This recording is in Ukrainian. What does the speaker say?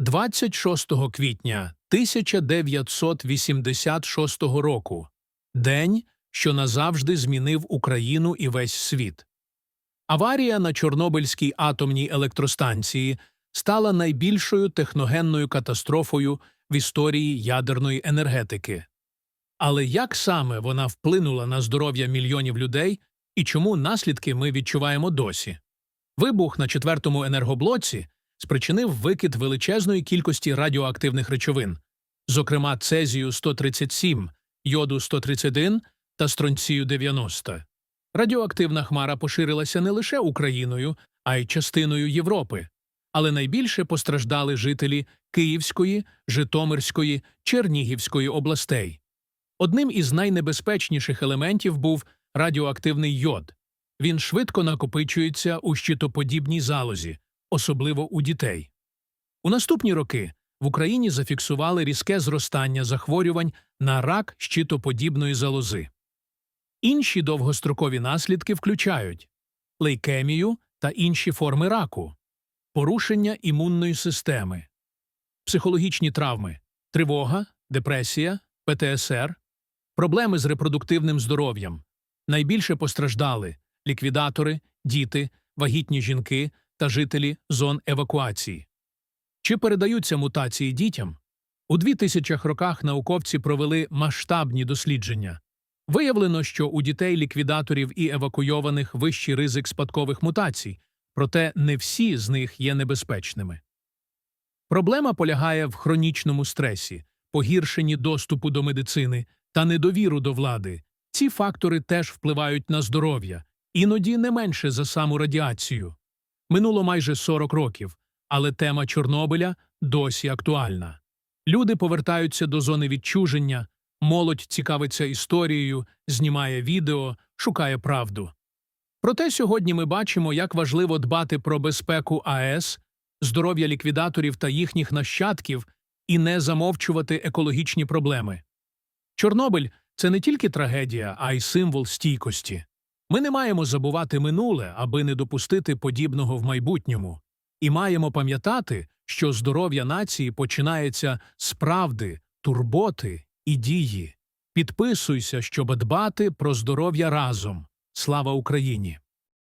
26 квітня 1986 року день, що назавжди змінив Україну і весь світ. Аварія на Чорнобильській атомній електростанції стала найбільшою техногенною катастрофою в історії ядерної енергетики. Але як саме вона вплинула на здоров'я мільйонів людей і чому наслідки ми відчуваємо досі? Вибух на четвертому енергоблоці спричинив викид величезної кількості радіоактивних речовин, зокрема цезію 137, йоду 131 та стронцію 90. Радіоактивна хмара поширилася не лише Україною, а й частиною Європи, але найбільше постраждали жителі Київської, Житомирської, Чернігівської областей. Одним із найнебезпечніших елементів був радіоактивний йод. Він швидко накопичується у щитоподібній залозі, особливо у дітей. У наступні роки в Україні зафіксували різке зростання захворювань на рак щитоподібної залози. Інші довгострокові наслідки включають лейкемію та інші форми раку, порушення імунної системи, психологічні травми, тривога, депресія, ПТСР, проблеми з репродуктивним здоров'ям. Найбільше постраждали ліквідатори, діти, вагітні жінки та жителі зон евакуації. Чи передаються мутації дітям? У 2000 роках науковці провели масштабні дослідження. Виявлено, що у дітей ліквідаторів і евакуйованих вищий ризик спадкових мутацій, проте не всі з них є небезпечними. Проблема полягає в хронічному стресі, погіршенні доступу до медицини та недовіру до влади. Ці фактори теж впливають на здоров'я, іноді не менше за саму радіацію. Минуло майже 40 років, але тема Чорнобиля досі актуальна. Люди повертаються до зони відчуження, молодь цікавиться історією, знімає відео, шукає правду. Проте сьогодні ми бачимо, як важливо дбати про безпеку АЕС, здоров'я ліквідаторів та їхніх нащадків і не замовчувати екологічні проблеми. Чорнобиль це не тільки трагедія, а й символ стійкості. Ми не маємо забувати минуле, аби не допустити подібного в майбутньому, і маємо пам'ятати, що здоров'я нації починається з правди, турботи і дії. Підписуйся, щоб дбати про здоров'я разом. Слава Україні!